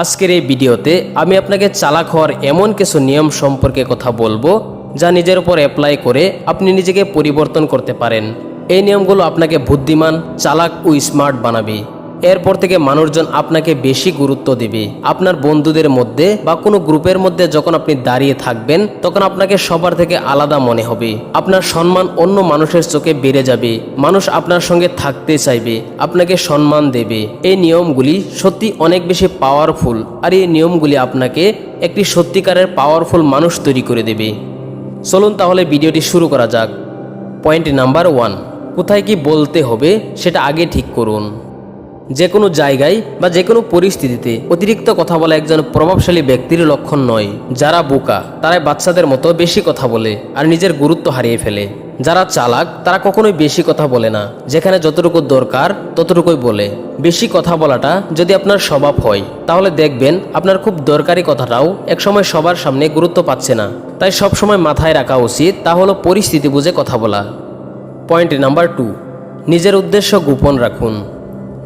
আজকের এই ভিডিওতে আমি আপনাকে চালাক হওয়ার এমন কিছু নিয়ম সম্পর্কে কথা বলব যা নিজের উপর অ্যাপ্লাই করে আপনি নিজেকে পরিবর্তন করতে পারেন। এই নিয়মগুলো আপনাকে বুদ্ধিমান, চালাক ও স্মার্ট বানাবে। এরপর থেকে মানুষজন আপনাকে বেশি গুরুত্ব দেবে। আপনার বন্ধুদের মধ্যে বা কোনো গ্রুপের মধ্যে যখন আপনি দাঁড়িয়ে থাকবেন, তখন আপনাকে সবার থেকে আলাদা মনে হবে। আপনার সম্মান অন্য মানুষের চোখে বেড়ে যাবে। মানুষ আপনার সঙ্গে থাকতে চাইবে, আপনাকে সম্মান দেবে। এই নিয়মগুলি সত্যি অনেক বেশি পাওয়ারফুল আর এই নিয়মগুলি আপনাকে একটি সত্যিকারের পাওয়ারফুল মানুষ তৈরি করে দেবে। চলুন তাহলে ভিডিওটি শুরু করা যাক। পয়েন্ট নাম্বার ওয়ান কোথায় কি বলতে হবে সেটা আগে ঠিক করুন। যে কোনো জায়গায় বা যে কোনো পরিস্থিতিতে অতিরিক্ত কথা বলা একজন প্রভাবশালী ব্যক্তির লক্ষণ নয়। যারা বোকা, তারাই বাচ্চাদের মতো বেশি কথা বলে আর নিজের গুরুত্ব হারিয়ে ফেলে। যারা চালাক, তারা কখনোই বেশি কথা বলে না। যেখানে যতটুকু দরকার, ততটুকুই বলে। বেশি কথা বলাটা যদি আপনার স্বভাব হয়, তাহলে দেখবেন আপনার খুব দরকারি কথাটাও একসময় সবার সামনে গুরুত্ব পাচ্ছে না। তাই সবসময় মাথায় রাখা উচিত তা হলো পরিস্থিতি বুঝে কথা বলা। পয়েন্ট নাম্বার টু, নিজের উদ্দেশ্য গোপন রাখুন।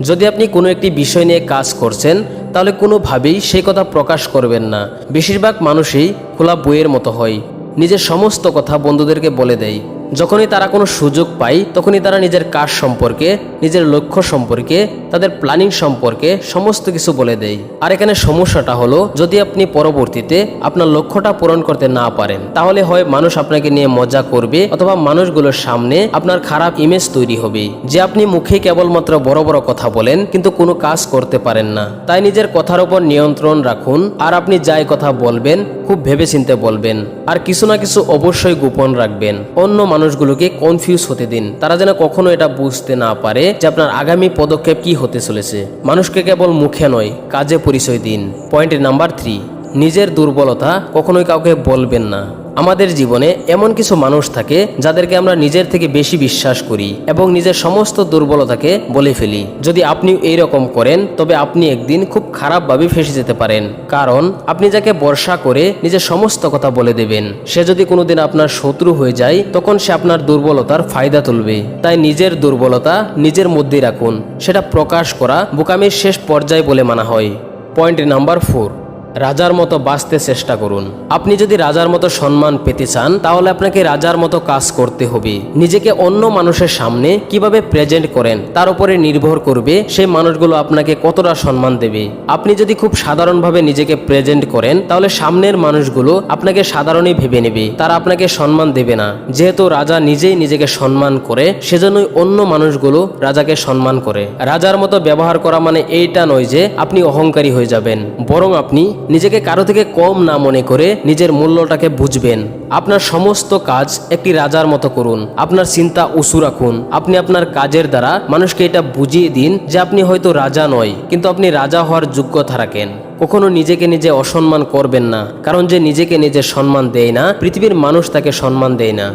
যদি আপনি কোনো একটি বিষয় নিয়ে কাজ করছেন, তাহলে কোনোভাবেই সেই কথা প্রকাশ করবেন না। বেশিরভাগ মানুষই খোলা বইয়ের মতো হয়। নিজের সমস্ত কথা বন্ধুদেরকে বলে দেয়। যখনই তারা কোনো সুযোগ পায়, তখনই তারা নিজের কাজ সম্পর্কে, নিজের লক্ষ্য সম্পর্কে, তাদের প্ল্যানিং সম্পর্কে সমস্ত কিছু বলে দেয়। আর এখানে সমস্যাটা হলো, যদি আপনি পরবর্তীতে আপনার লক্ষ্যটা পূরণ করতে না পারেন, তাহলে হয় মানুষ আপনাকে নিয়ে মজা করবে অথবা মানুষগুলোর সামনে আপনার খারাপ ইমেজ তৈরি হবে। যে আপনি মুখে কেবলমাত্র বড় বড় কথা বলেন, কিন্তু কোনো কাজ করতে পারেন না। তাই নিজের কথার উপর নিয়ন্ত্রণ রাখুন, আর আপনি যাই কথা বলবেন, খুব ভেবেচিন্তে বলবেন। আর কিছু না কিছু অবশ্যই গোপন রাখবেন। অন্য মানুষগুলোকে কনফিউজ হতে দিন। তারা যেন কখনো এটা বুঝতে না পারে যে আপনার আগামী পদক্ষেপ কি হতে চলেছে। মানুষকে কেবল মুখে নয়, কাজে পরিচয় দিন। পয়েন্ট নাম্বার থ্রি নিজের দুর্বলতা কখনোই কাউকে বলবেন না। আমাদের জীবনে এমন কিছু মানুষ থাকে যাদেরকে আমরা নিজের থেকে বেশি বিশ্বাস করি এবং নিজের সমস্ত দুর্বলতাকে বলে ফেলি। যদি আপনি এই রকম করেন, তবে আপনি একদিন খুব খারাপভাবে ফেসে যেতে পারেন। কারণ, আপনি যাকে বর্ষা করে নিজের সমস্ত কথা বলে দেবেন, সে যদি কোনোদিন আপনার শত্রু হয়ে যায়, তখন সে আপনার দুর্বলতার ফায়দা তুলবে। তাই নিজের দুর্বলতা নিজের মধ্যেই রাখুন। সেটা প্রকাশ করা বোকামির শেষ পর্যায়ে বলে মানা হয়। Point number four. রাজার মতো বাঁচতে চেষ্টা করুন। আপনি যদি রাজার মতো সম্মান পেতে চান, তাহলে আপনাকে রাজার মতো কাজ করতে হবে। নিজেকে অন্য মানুষের সামনে কীভাবে প্রেজেন্ট করেন, তার উপরে নির্ভর করবে, সেই মানুষগুলো আপনাকে কতটা সম্মান দেবে। আপনি যদি খুব সাধারণভাবে নিজেকে প্রেজেন্ট করেন, তাহলে সামনের মানুষগুলো আপনাকে সাধারণই ভেবে নেবে। তারা আপনাকে সম্মান দেবে না। যেহেতু রাজা নিজেই নিজেকে সম্মান করে, সেজন্যই অন্য মানুষগুলো রাজাকে সম্মান করে। রাজার মতো ব্যবহার করা মানে এইটা নয় যে আপনি অহংকারী হয়ে যাবেন। বরং আপনি নিজেকে কারও থেকে কম না মনে করে নিজের মূল্যটাকে বুঝবেন। আপনার সমস্ত কাজ একটি রাজার মতো করুন। আপনার চিন্তা উঁচু রাখুন। আপনি আপনার কাজের দ্বারা মানুষকে এটা বুঝিয়ে দিন যে আপনি হয়তো রাজা নয়, কিন্তু আপনি রাজা হওয়ার যোগ্যতা রাখেন। কখনো নিজেকে নিজে অসম্মান করবেন না, কারণ যে নিজেকে নিজে সম্মান দেয় না, পৃথিবীর মানুষ তাকে সম্মান দেয় না।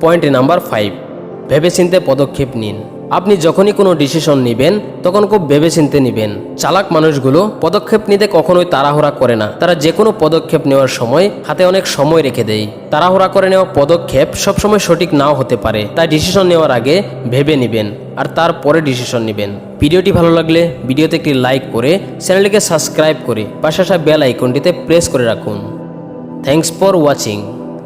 পয়েন্ট নাম্বার ফাইভ, ভেবেচিন্তে পদক্ষেপ নিন। আপনি যখনই কোনো ডিসিশন নেবেন, তখন খুব ভেবেচিন্তে নেবেন। চালাক মানুষগুলো পদক্ষেপ নিতে কখনোই তাড়াহুড়া করে না। তারা যে কোনো পদক্ষেপ নেওয়ার সময় হাতে অনেক সময় রেখে দেয়। তাড়াহুড়া করে নেওয়া পদক্ষেপ সবসময় সঠিক নাও হতে পারে। তাই ডিসিশন নেওয়ার আগে ভেবে নেবেন আর তারপরে ডিসিশন নেবেন। ভিডিওটি ভালো লাগলে ভিডিওতে একটি লাইক করে চ্যানেলটিকে সাবস্ক্রাইব করে পাশে আসা বেল আইকনটিতে প্রেস করে রাখুন। Thanks for watching